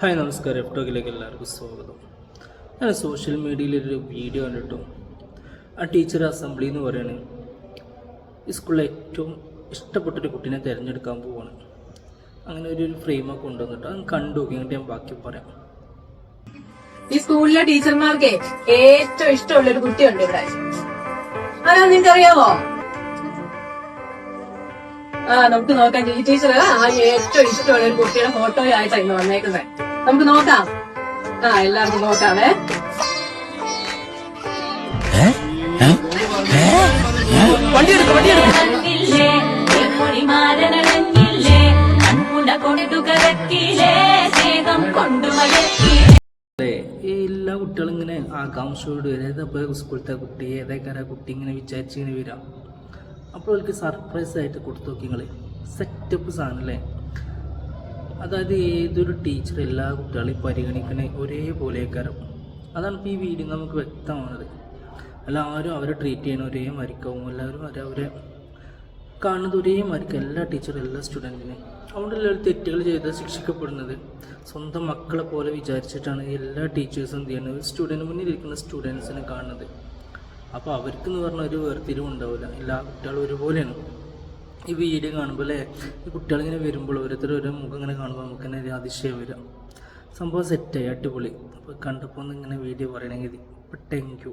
Hi നമസ്കാരം. എഫ്ടോക്കിലേക്ക് എല്ലാവർക്കും സ്വാഗതം. ഞാൻ സോഷ്യൽ മീഡിയയിലൊരു വീഡിയോ കണ്ടിട്ടു ആ ടീച്ചർ അസംബ്ലി എന്ന് പറയുന്നത് ഈ സ്കൂളിലെ ഏറ്റവും ഇഷ്ടപ്പെട്ടൊരു കുട്ടീനെ തിരഞ്ഞെടുക്കാൻ പോവാണ്. അങ്ങനെ ഒരു ഫ്രെയിമൊക്കെ കൊണ്ടുവന്നിട്ട് അത് കണ്ടു എന്നിട്ട് ഞാൻ ബാക്കി പറയാം. ഈ സ്കൂളിലെ ടീച്ചർമാർക്ക് ഏറ്റവും ഇഷ്ടമുള്ള ഒരു കുട്ടിയുണ്ട് ഇവിടെ. ആരാ നിങ്ങൾക്ക് അറിയാമോ ആ നമുക്ക് നോക്കാം. ടീച്ചർ ആ ഏറ്റവും ഇഷ്ടമുള്ള ഒരു കുട്ടിയുടെ ഫോട്ടോ ആയിട്ടാണ് ഇന്ന് വന്നേക്കുന്നത് നമുക്ക് നോക്കാം. ആ എല്ലാവർക്കും നോക്കാവേ കൊണ്ടു മയക്കില്ലേ. അല്ലേ ഈ എല്ലാ കുട്ടികളും ഇങ്ങനെ ആകാംക്ഷയോട് ഏതപ്പോൾ സ്കൂളത്തെ കുട്ടി ഏതേക്കാരാ കുട്ടി ഇങ്ങനെ വിചാരിച്ചിങ്ങനെ വരാം? അപ്പോൾ അവർക്ക് സർപ്രൈസ് ആയിട്ട് കൊടുത്തു നോക്കി നിങ്ങൾ സെറ്റപ്പ് സാധനം അല്ലേ? അതായത് ഏതൊരു ടീച്ചർ എല്ലാ കുട്ടികളെയും പരിഗണിക്കണ ഒരേപോലെ അതാണ് ഇപ്പോൾ ഈ വീഡിയോ നമുക്ക് വ്യക്തമാണത്. എല്ലാവരും അവരെ ട്രീറ്റ് ചെയ്യണ ഒരേ മരിക്കാവും. എല്ലാവരും അവരെ അവരെ കാണുന്നത് ഒരേ മരിക്കും എല്ലാ ടീച്ചറും എല്ലാ സ്റ്റുഡന്റിനും അതുകൊണ്ട് എല്ലാവരും തെറ്റുകൾ ചെയ്ത് ശിക്ഷിക്കപ്പെടുന്നത്? സ്വന്തം മക്കളെ പോലെ വിചാരിച്ചിട്ടാണ് എല്ലാ ടീച്ചേഴ്സും എന്ത് ചെയ്യുന്നത് സ്റ്റുഡന്റ് മുന്നിൽ ഇരിക്കുന്ന സ്റ്റുഡൻസിനെ കാണുന്നത്. അപ്പോൾ അവർക്കെന്ന് പറഞ്ഞ ഒരു വേർതിരിവ് ഉണ്ടാവില്ല. എല്ലാ കുട്ടികളും ഒരുപോലെയാണ്. ഈ വീഡിയോ കാണുമ്പോൾ അല്ലേ? ഈ കുട്ടികളിങ്ങനെ വരുമ്പോൾ ഓരോരുത്തർ ഓരോ മുഖം ഇങ്ങനെ കാണുമ്പോൾ നമുക്ക് തന്നെ ഒരു അതിശയം വരാം. സംഭവം സെറ്റായി അടിപൊളി. അപ്പോൾ കണ്ടപ്പോൾ ഒന്ന് ഇങ്ങനെ വീഡിയോ പറയണമെങ്കിൽ ഇപ്പം താങ്ക് യു